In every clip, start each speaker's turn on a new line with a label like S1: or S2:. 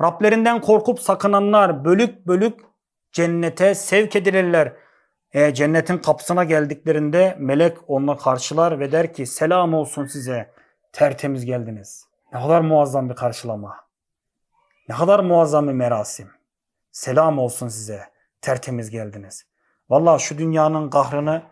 S1: Rablerinden korkup sakınanlar bölük bölük cennete sevk edilirler. E, cennetin kapısına geldiklerinde melek onunla karşılar ve der ki selam olsun size tertemiz geldiniz. Ne kadar muazzam bir karşılama. Ne kadar muazzam bir merasim. Selam olsun size tertemiz geldiniz. Vallahi şu dünyanın kahrını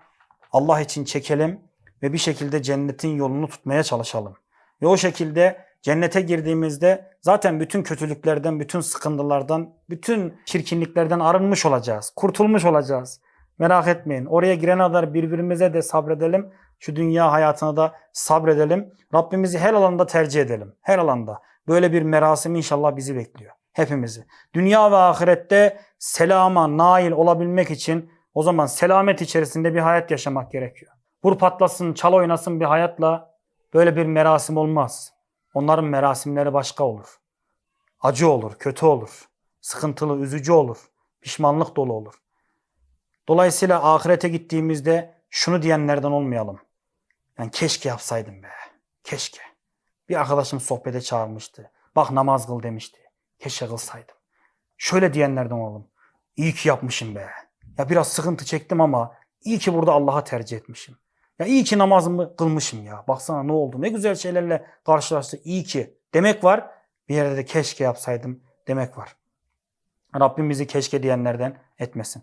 S1: Allah için çekelim ve bir şekilde cennetin yolunu tutmaya çalışalım. Ve o şekilde cennete girdiğimizde zaten bütün kötülüklerden, bütün sıkıntılardan, bütün çirkinliklerden arınmış olacağız. Kurtulmuş olacağız. Merak etmeyin. Oraya girene kadar birbirimize de sabredelim. Şu dünya hayatına da sabredelim. Rabbimizi her alanda tercih edelim. Her alanda. Böyle bir merasim inşallah bizi bekliyor. Hepimizi. Dünya ve ahirette selama nail olabilmek için o zaman selamet içerisinde bir hayat yaşamak gerekiyor. Vur patlasın, çal oynasın bir hayatla böyle bir merasim olmaz. Onların merasimleri başka olur. Acı olur, kötü olur. Sıkıntılı, üzücü olur. Pişmanlık dolu olur. Dolayısıyla ahirete gittiğimizde şunu diyenlerden olmayalım. Yani keşke yapsaydım be. Keşke. Bir arkadaşım sohbete çağırmıştı. Bak namaz kıl demişti. Keşke kılsaydım. Şöyle diyenlerden olalım. İyi ki yapmışım be. Ya biraz sıkıntı çektim ama iyi ki burada Allah'a tercih etmişim. Ya iyi ki namazımı kılmışım ya. Baksana ne oldu. Ne güzel şeylerle karşılaştık. İyi ki. Demek var. Bir yerde de keşke yapsaydım demek var. Rabbim bizi keşke diyenlerden etmesin.